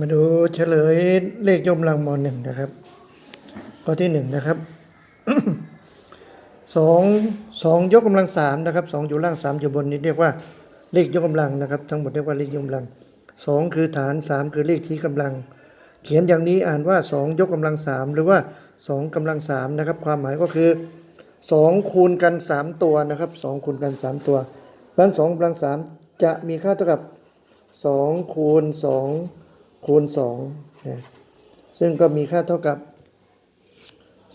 มาดูเฉลยเลขยกกำลังมหนึ่งนะครับ ข้อที่หนึ่งนะครับสองสองยกกำลังสามนะครับสองอยู่ล่างสามอยู่บนนี้เรียกว่าเลขยกกำลังนะครับ ทั้งหมดเรียกว่าเลขยกกำลังสองคือฐานสามคือเลขที่กำลัง เขียนอย่างนี้อ่านว่าสองยกกำลังสามหรือว่าสองกำลังสามนะครับ ความหมายก็คือสองคูณกันสามตัวนะครับสองคูณกันสามตัวเพราะฉะนั้นสองกำลังสามจะมีค่าเท่ากับสองคูณสอง คูณสองนะซึ่งก็มีค่าเท่ากับ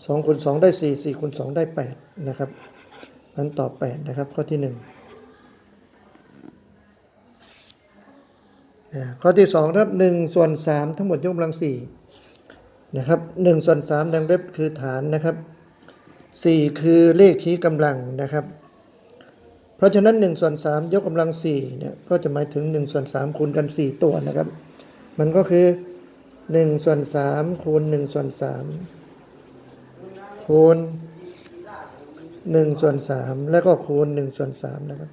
สองคูณสองได้สี่สี่คูณสองได้แปดนะครับนั้นตอบแปดนะครับ ข้อที่หนึ่งอ่าข้อที่สองครับหนึ่งส่วนสามทั้งหมดยกกำลังสี่นะครับหนึ่งส่วนสามดังเล็บคือฐานนะครับสี่คือเลขชี้กำลังนะครับ เพราะฉะนั้นหนึ่งส่วนสามยกกำลังสี่เนี่ยก็จะหมายถึงหนึ่งส่วนสามคูณกันสี่ตัวนะครับ มันก็คือหนึ่งส่วนสามคูณหนึ่งส่วนสามคูณหนึ่งส่วนสามแล้วก็คูณหนึ่งส่วนสามนะครับ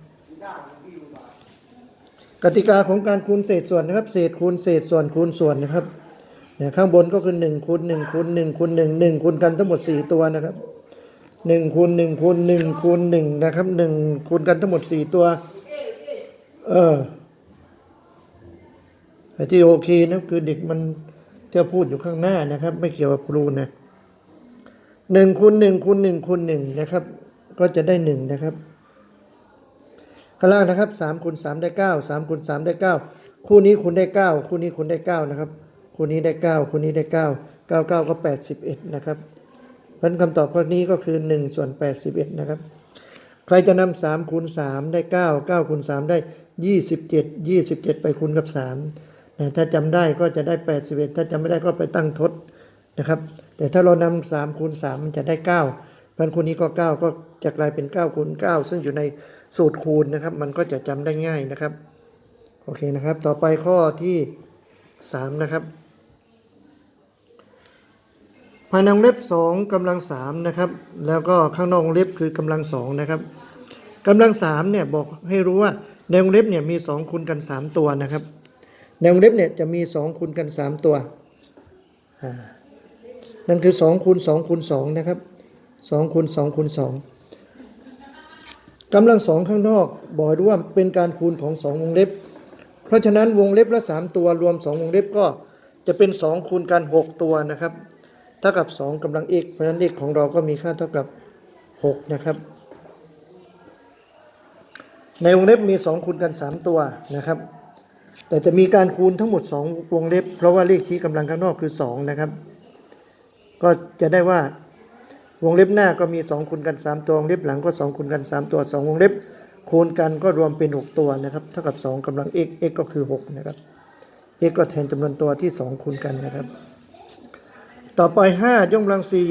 กติกาของการคูณเศษส่วนนะครับ เศษคูณเศษส่วนคูณส่วนนะครับเนี่ยข้างบนก็คือ1คูณ1คูณ1คูณ1 1คูณกันทั้งหมด 4 ตัวนะครับ1คูณ1คูณ1คูณ1นะครับ1คูณกันทั้งหมด 4 ตัว เออ ไอ้ที่โอเคนะคือเด็กมันจะพูดอยู่ข้างหน้านะครับ ไม่เกี่ยวกับครูนะ1คูณ1คูณ1คูณ1นะครับ ก็จะได้1นะครับข้างล่างนะครับสามคูณสามได้เก้าสามคูณสามได้เก้าคู่นี้คูณได้เก้าคู่นี้คูณได้เก้านะครับ คู่นี้ได้เก้าคู่นี้ได้เก้าเก้าเก้าก็แปดสิบเอ็ดนะครับเพราะคำตอบข้อนี้ก็คือหนึ่งส่วนแปดสิบเอ็ดนะครับ ใครจะนำสามคูณสามได้เก้าเก้าคูณสามได้ยี่สิบเจ็ดยี่สิบเจ็ดไปคูณกับสาม ถ้าจำได้ก็จะได้แปดสิบเอ็ดถ้าจำไม่ได้ก็ไปตั้งทดนะครับ แต่ถ้าเรานำสามคูณสามมันจะได้เก้าพันคูณนี้ก็เก้าก็จะกลายเป็นเก้าคูณเก้าซึ่งอยู่ในสูตรคูณนะครับ มันก็จะจำได้ง่ายนะครับ โอเคนะครับ ต่อไปข้อที่สามนะครับภายในวงเล็บสองกำลังสามนะครับ แล้วก็ข้างนอกวงเล็บคือกำลังสองนะครับกำลังสามเนี่ยบอกให้รู้ว่าในวงเล็บเนี่ยมีสองคูณกันสามตัวนะครับ ในวงเล็บเนี่ยจะมีสองคูณกันสามตัวอ่านั่นคือสองคูณสองคูณสองนะครับสองคูณสองคูณสองกำลังสองข้างนอกบอกด้วยว่าเป็นการคูณของสองวงเล็บ เพราะฉะนั้นวงเล็บละสามตัวรวมสองวงเล็บก็จะเป็นสองคูณกันหกตัวนะครับ เท่ากับ2กำลัง x เพราะฉะนั้น x ของเราก็มีค่าเท่ากับ6นะครับ ในวงเล็บมี2คูณกัน3ตัวนะครับ แต่จะมีการคูณทั้งหมด 2 วงเล็บ เพราะว่าเลขชี้กำลังข้างนอกคือ 2 นะครับ ก็จะได้ว่าวงเล็บหน้าก็มี 2คูณกัน 3 ตัววงเล็บหลังก็ 2คูณกัน 3 ตัว 2 วงเล็บ คูณกันก็รวมเป็น 6 ตัวนะครับ เท่ากับ 2กำลัง x x ก็คือ 6 นะครับ x ก็แทนจำนวนตัวที่ 2 คูณกันนะครับ ต่อไปห้ายกกำลังสี่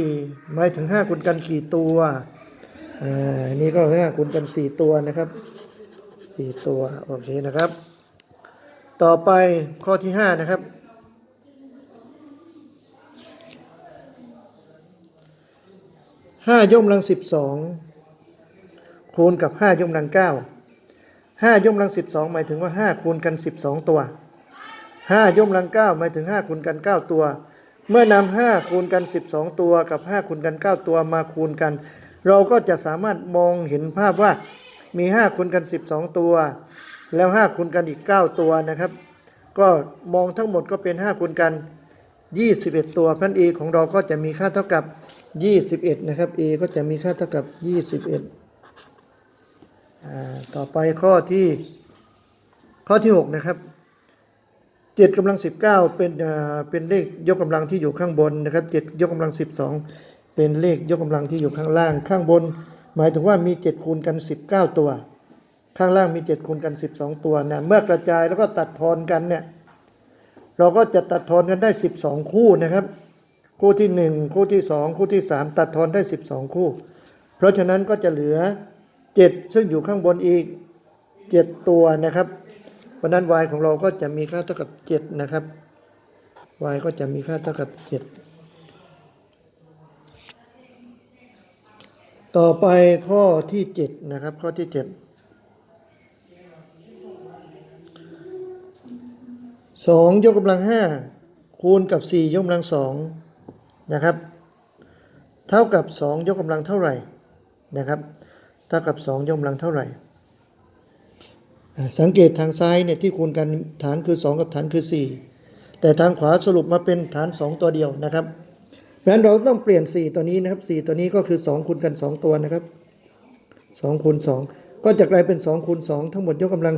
หมายถึงห้าคูณกันกี่ตัวอ่าอันนี่ก็ห้าคูณกันสี่ตัวนะครับสี่ตัว โอเคนะครับ ต่อไปข้อที่ห้านะครับ ห้ายกกำลังสิบสองคูณกับห้ายกกำลังเก้าห้ายกกำลังสิบสองหมายถึงว่าห้าคูณกันสิบสองตัวห้ายกกำลังเก้าหมายถึงห้าคูณกันเก้าตัว เมื่อนำห้าคูณกัน12ตัวกับ5คูณกัน9ตัวมาคูณกัน เราก็จะสามารถมองเห็นภาพว่ามี5คูณกัน12ตัว แล้ว5คูณกันอีก 9 ตัวนะครับ ก็มองทั้งหมดก็เป็น5คูณกัน 21 ตัวพัน a ของเราก็จะมีค่าเท่ากับ 21 นะครับ a ก็จะมีค่าเท่ากับ 21อ่าต่อไปข้อที่ข้อที่ 6 นะครับเจ็ดกำลังสิบเก้าเป็นอ่าเป็นเลขยกกำลังที่อยู่ข้างบนนะครับเจ็ดยกกำลังสิบสองเป็นเลขยกกำลังที่อยู่ข้างล่างข้างบน หมายถึงว่ามีเจ็ดคูณกันสิบเก้าตัว ข้างล่างมีเจ็ดคูณกันสิบสองตัวนะเมื่อกระจายแล้วก็ตัดทอนกันเนี่ยเราก็จะตัดทอนกันได้สิบสองคู่นะครับ คู่ที่หนึ่งคู่ที่สองคู่ที่สามตัดทอนได้สิบสองคู่ เพราะฉะนั้นก็จะเหลือเจ็ดซึ่งอยู่ข้างบนอีกเจ็ดตัวนะครับเพราะนั้น y ของเราก็จะมีค่าเท่ากับ7นะครับ y ก็จะมีค่าเท่ากับ7ต่อไปข้อที่7นะครับข้อที่7 สองยกกำลังห้าคูณกับสี่ยกกำลังสองนะครับ เท่ากับสองยกกำลังเท่าไหร่นะครับ เท่ากับสองยกกำลังเท่าไหร่ สังเกตทางซ้ายเนี่ยที่คูณกันฐานคือ2กับฐานคือ4แต่ทางขวาสรุปมาเป็นฐาน2ตัวเดียวนะครับเพราะฉะนั้นเราต้องเปลี่ยน4ตัวนี้นะครับ4ตัวนี้ก็คือ2คูณกัน2ตัวนะครับ2คูณ2ก็จะกลายเป็น2คูณ2ทั้งหมดยกกำลัง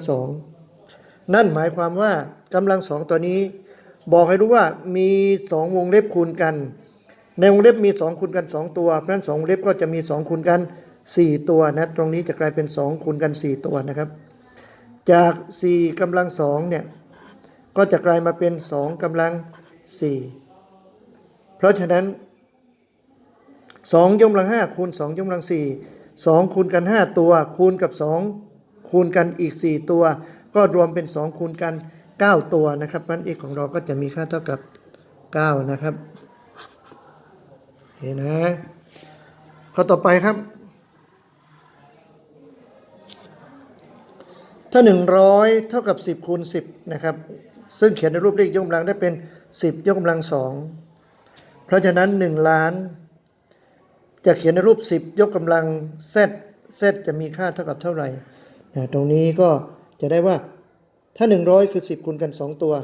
2นั่นหมายความว่า กำลัง2ตัวนี้ บอกให้รู้ว่ามี2วงเล็บคูณกัน ในวงเล็บมี2คูณกัน2ตัวเพราะฉะนั้น2วงเล็บก็จะมี2คูณกัน4ตัวนะตรงนี้จะกลายเป็น2คูณกัน4ตัวนะครับ จาก4กำลัง2เนี่ยก็จะกลายมาเป็น2กำลัง4เพราะฉะนั้น2ยกกำลัง5คูณ2ยกกำลัง4 2คูณกัน5ตัว คูณกับ2คูณกันอีก4ตัว ก็รวมเป็น2คูณกัน 9 ตัวนะครับมัน x ของเราก็จะมีค่าเท่ากับ 9 นะครับ เห็นนะข้อต่อไปครับ ถ้า 100 เท่ากับ 10คูณ10 นะครับ ซึ่งเขียนในรูปเลขยกกำลังได้เป็น 10 ยกกำลัง2เพราะฉะนั้น 1 ล้าน จะเขียนในรูป 10 ยกกำลัง z z จะมีค่าเท่ากับเท่าไหร่ ตรงนี้ก็จะได้ว่า ถ้า 100 คือ 10คูณกัน 2 ตัว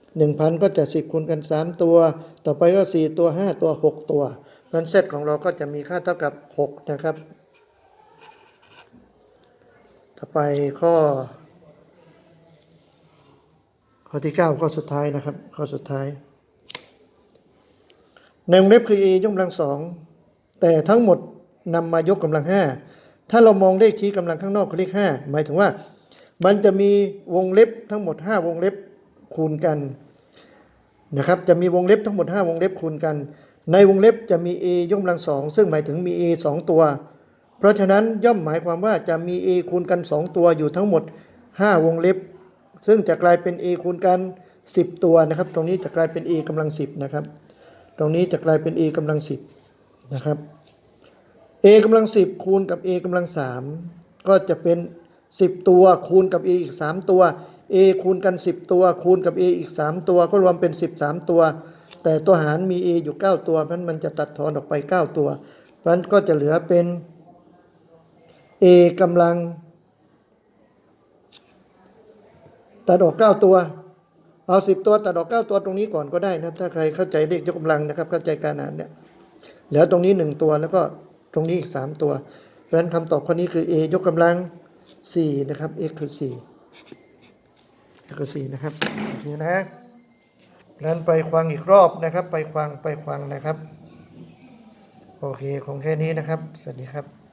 1,000 ก็จะ 10คูณกัน 3 ตัว ต่อไปก็ 4 ตัว 5 ตัว 6 ตัวเพราะฉะนั้น z ของเราก็จะมีค่าเท่ากับ 6 นะครับ ต่อไปข้อ ข้อที่ 9 ข้อสุดท้ายนะครับ ข้อสุดท้าย ในวงเล็บคือ a ยกกำลังสองแต่ทั้งหมดนำมายกกำลังห้าถ้าเรามองเลขชี้กำลังข้างนอกคือเลขห้าหมายถึงว่า มันจะมีวงเล็บทั้งหมด 5 วงเล็บคูณกันนะครับ จะมีวงเล็บทั้งหมด 5 วงเล็บคูณกัน ในวงเล็บจะมี a ยกกำลังสองซึ่งหมายถึงมี a สองตัว เพราะฉะนั้นย่อมหมายความว่าจะมี a คูณกัน 2 ตัวอยู่ทั้งหมด 5 วงเล็บ ซึ่งจะกลายเป็น a คูณกัน 10 ตัวนะครับ ตรงนี้จะกลายเป็น a กำลัง 10 นะครับ ตรงนี้จะกลายเป็น a กำลัง 10 นะครับ a กำลัง 10 คูณกับ a กำลัง 3 ก็จะเป็น 10 ตัวคูณกับ a อีก 3 ตัว a คูณกัน 10 ตัว คูณกับ a อีก 3 ตัวก็รวมเป็น 13 ตัว แต่ตัวหารมี a อยู่ 9 ตัวเพราะฉะนั้นมันจะตัดทอนออกไป 9 ตัว เพราะฉะนั้นก็จะเหลือเป็น a กำลัง ตัดออก 9 ตัวเอา10ตัวตัดออก9ตัวตรงนี้ก่อนก็ได้นะถ้าใครเข้าใจเลขยกกำลังนะครับ เข้าใจการอ่านเนี่ยเหลือตรงนี้1ตัวแล้วก็ตรงนี้อีก3ตัวเพราะฉะนั้นคำตอบข้อนี้คือ a ยกกำลัง 4 นะครับ x คือ 4 x คือ 4 นะครับโอเคนะนั้นไปควังอีกรอบนะครับ ไปควังไปควังนะครับ โอเคคงแค่นี้นะครับ สวัสดีครับ